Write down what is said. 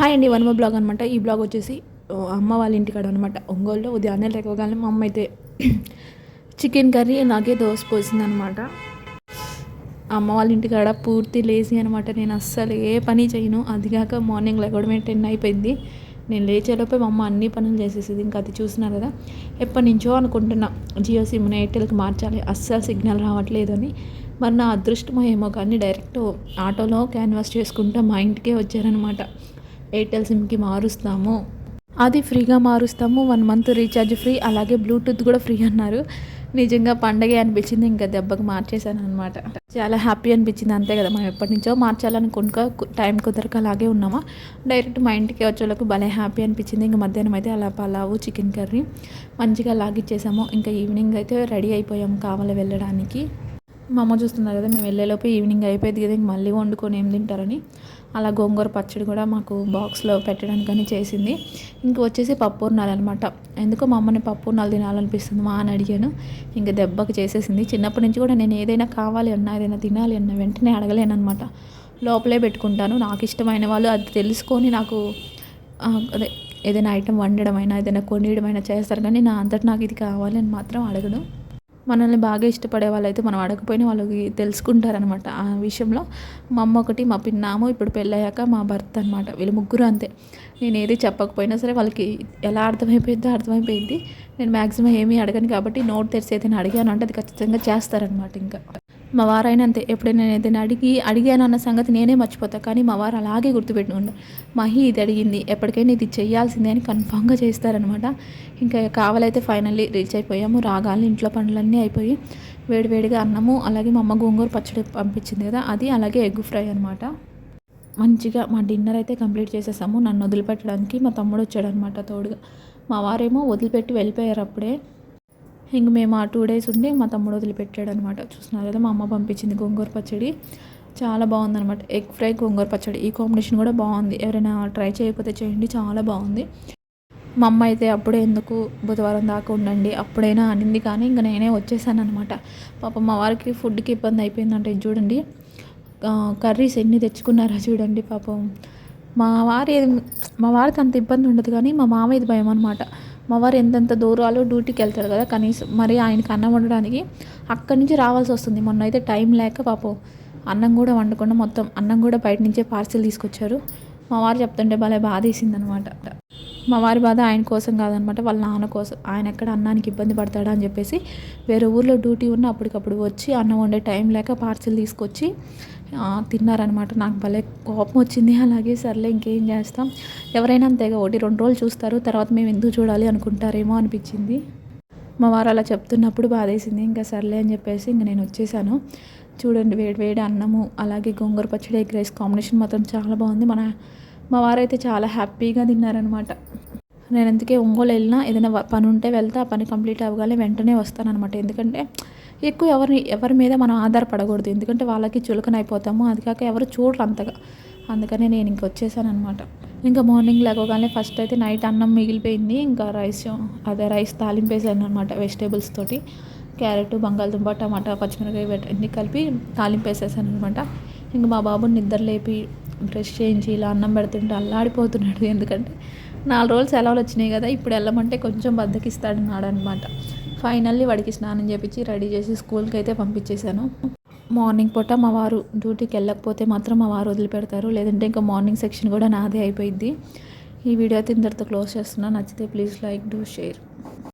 Hi అండి వన్మ blog అనమాట ఈ బ్లాగ్ వచ్చేసి ఓ, అమ్మ వాళ్ళ ఇంటికాడ అనమాట ఒంగోలులో ఉదయాన్నే లేకగానే మా అమ్మ అయితే చికెన్ కర్రీ నాకే దోశ పోసింది అనమాట అమ్మ వాళ్ళ ఇంటికాడ పూర్తి లేజీ అనమాట నేను అస్సలు ఏ పని చేయను. అదిగాక మార్నింగ్ లేకపోవడమే టెన్ అయిపోయింది. నేను లేచేలోపే మా అమ్మ అన్ని పనులు చేసేసేది. ఇంకా అది చూసినారు కదా ఎప్పటి నుంచో అనుకుంటున్నా జియో సిమ్ని ఎయిర్టెల్కి మార్చాలి. అస్సలు సిగ్నల్ రావట్లేదు అని. మరి నా అదృష్టమో ఏమో కానీ డైరెక్ట్ ఆటోలో క్యాన్వాస్ చేసుకుంటా మా ఇంటికే వచ్చారనమాట ఎయిర్టెల్ సిమ్కి మారుస్తాము. అది ఫ్రీగా మారుస్తాము. వన్ మంత్ రీఛార్జ్ ఫ్రీ అలాగే బ్లూటూత్ కూడా ఫ్రీ అన్నారు. నిజంగా పండగే అనిపించింది. ఇంకా దెబ్బకి మార్చేశాను అనమాట చాలా హ్యాపీ అనిపించింది. అంతే కదా మనం ఎప్పటి నుంచో మార్చాలనుకునుక టైం కుదరక అలాగే ఉన్నామా? డైరెక్ట్ మా ఇంటికి వచ్చేళ్ళకు భలే హ్యాపీ అనిపించింది. ఇంకా మధ్యాహ్నం అయితే అలా పలావు చికెన్ కర్రీ మంచిగా లాగిచ్చేసాము ఇంకా ఈవినింగ్ అయితే రెడీ అయిపోయాము కావాలి వెళ్ళడానికి. మా అమ్మ చూస్తున్నారు కదా మేము వెళ్ళేలోపు ఈవినింగ్ అయిపోయింది కదా ఇంక మళ్ళీ వండుకొని ఏం తింటారని. అలా గోంగూర పచ్చడి కూడా మాకు బాక్స్లో పెట్టడానికని చేసింది. ఇంక వచ్చేసి పప్పూర్నాలు అనమాట ఎందుకో మా అమ్మని పప్పూర్నాలు తినాలనిపిస్తుంది మా అని అడిగాను. ఇంకా దెబ్బకి చేసేసింది. చిన్నప్పటి నుంచి కూడా నేను ఏదైనా కావాలి అన్నా ఏదైనా తినాలి అన్నా వెంటనే అడగలేను అనమాట లోపలే పెట్టుకుంటాను. నాకు ఇష్టమైన వాళ్ళు అది తెలుసుకొని నాకు అదే ఏదైనా ఐటెం వండడమైనా ఏదైనా కొనియడమైనా చేస్తారు. కానీ నా అంతటి నాకు ఇది కావాలి అని మాత్రం అడగను. మనల్ని బాగా ఇష్టపడే వాళ్ళైతే మనం అడగపోయినా వాళ్ళకి తెలుసుకుంటారనమాట ఆ విషయంలో. మా అమ్మ ఒకటి మా పిన్నాము ఇప్పుడు పెళ్ళయ్యాక మా భర్త అనమాట వీళ్ళు ముగ్గురు అంతే. నేను ఏది చెప్పకపోయినా సరే వాళ్ళకి ఎలా అర్థమైపోయిందో అర్థమైపోయింది. నేను మ్యాక్సిమం ఏమీ అడగను కాబట్టి నోట్ తెరిచి ఏదైనా అడిగాను అంటే అది ఖచ్చితంగా చేస్తారనమాట ఇంకా. మా వారైనా అంతే. ఎప్పుడైనా నేను ఏదైనా అడిగి అడిగాను అన్న సంగతి నేనే మర్చిపోతా. కానీ మా వారు అలాగే గుర్తుపెట్టుకుంటారు. మహి ఇది అడిగింది. ఎప్పటికైనా ఇది చేయాల్సిందే అని కన్ఫామ్గా చేస్తారనమాట ఇంకా కావాలైతే ఫైనల్లీ రీచ్ అయిపోయాము. రాగాలు ఇంట్లో పనులన్నీ అయిపోయి వేడివేడిగా అన్నము అలాగే మా అమ్మ గోంగూర పచ్చడి పంపించింది కదా అది అలాగే ఎగ్ ఫ్రై అనమాట మంచిగా మా డిన్నర్ అయితే కంప్లీట్ చేసేసాము. నన్ను వదిలిపెట్టడానికి మా తమ్ముడు వచ్చాడనమాట తోడుగా. మా వారేమో వదిలిపెట్టి వెళ్ళిపోయారు అప్పుడే. ఇంక మేము ఆ టూ డేస్ ఉండి మా తమ్ముడు వదిలిపెట్టాడు అనమాట చూస్తున్నారు కదా మా అమ్మ పంపించింది గోంగూర పచ్చడి. చాలా బాగుందనమాట. ఎగ్ ఫ్రై గోంగూర పచ్చడి. ఈ కాంబినేషన్ కూడా బాగుంది. ఎవరైనా ట్రై చేయకపోతే చేయండి చాలా బాగుంది. మా అమ్మ అయితే అప్పుడే ఎందుకు బుధవారం దాకా ఉండండి అప్పుడైనా అనింది కానీ ఇంకా నేనే వచ్చేసాను అనమాట పాప మా వారికి ఫుడ్కి ఇబ్బంది అయిపోయిందంటే చూడండి కర్రీస్ ఎన్ని తెచ్చుకున్నారా చూడండి పాపం. మా వారి మా వారికి అంత ఇబ్బంది ఉండదు కానీ మా మామయ్యది భయం అనమాట. మా వారు ఎంతెంత దూరాలు డ్యూటీకి వెళ్తాడు కదా కనీసం మరి ఆయనకి అన్నం వండడానికి అక్కడి నుంచి రావాల్సి వస్తుంది. మొన్న అయితే టైం లేక పాపం అన్నం కూడా వండకుండా మొత్తం అన్నం కూడా బయట నుంచే పార్సిల్ తీసుకొచ్చారు. మా వారు చెప్తుంటే భలే బాధ వేసిందనమాట మా వారి బాధ ఆయన కోసం కాదనమాట వాళ్ళ నాన్న కోసం. ఆయన ఎక్కడ అన్నానికి ఇబ్బంది పడతాడా అని చెప్పేసి వేరే ఊర్లో డ్యూటీ ఉన్న అప్పటికప్పుడు వచ్చి అన్నం వండే టైం లేక పార్సిల్ తీసుకొచ్చి తిన్నారనమాట నాకు భలే కోపం వచ్చింది. అలాగే సర్లే ఇంకేం చేస్తాం? ఎవరైనా అంతేగా ఒకటి రెండు రోజులు చూస్తారు తర్వాత మేము ఎందుకు చూడాలి అనుకుంటారేమో అనిపించింది. మా వారు అలా చెప్తున్నప్పుడు బాధేసింది. ఇంకా సర్లే అని చెప్పేసి ఇంక నేను వచ్చేసాను. చూడండి వేడి వేడి అన్నము అలాగే గోంగూర పచ్చడి ఎగ్ రైస్ కాంబినేషన్ మాత్రం చాలా బాగుంది. మన మా వారైతే చాలా హ్యాపీగా తిన్నారనమాట నేను అందుకే ఒంగోలు వెళ్ళినా ఏదైనా పని ఉంటే వెళ్తే ఆ పని కంప్లీట్ అవ్వగానే వెంటనే వస్తానమాట ఎందుకంటే ఎక్కువ ఎవరి ఎవరి మీద మనం ఆధారపడకూడదు. ఎందుకంటే వాళ్ళకి చులకన అయిపోతాము అది కాక ఎవరు చూడరు అంతగా. అందుకనే నేను ఇంక వచ్చేసాను అనమాట ఇంకా మార్నింగ్ లేకోగానే ఫస్ట్ అయితే నైట్ అన్నం మిగిలిపోయింది. ఇంకా రైస్ అదే రైస్ తాలింపేసాను అనమాట వెజిటేబుల్స్ తోటి. క్యారెట్ బంగాళదుంప టమాటా పచ్చిమిరకాయ వీటి అన్ని కలిపి తాలింపేసేసాను అనమాట ఇంకా మా బాబుని నిద్ర లేపి బ్రష్ చేయించి ఇలా అన్నం పెడుతుంటే అల్లాడిపోతున్నాడు. ఎందుకంటే నాలుగు రోజులు సెలవులు వచ్చినాయి కదా ఇప్పుడు వెళ్ళమంటే కొంచెం బద్దకిస్తాడు అనమాట ఫైనల్లీ వాడికి స్నానం చేపించి రెడీ చేసి స్కూల్కి అయితే పంపించేశాను. మార్నింగ్ పూట మా వారు డ్యూటీకి వెళ్ళకపోతే మాత్రం మా వారు వదిలిపెడతారు లేదంటే ఇంకా మార్నింగ్ సెక్షన్ కూడా నాదే అయిపోయింది ఈ వీడియో అయితే ఇంతటితో క్లోజ్ చేస్తున్నా. నచ్చితే ప్లీజ్ లైక్ డూ షేర్.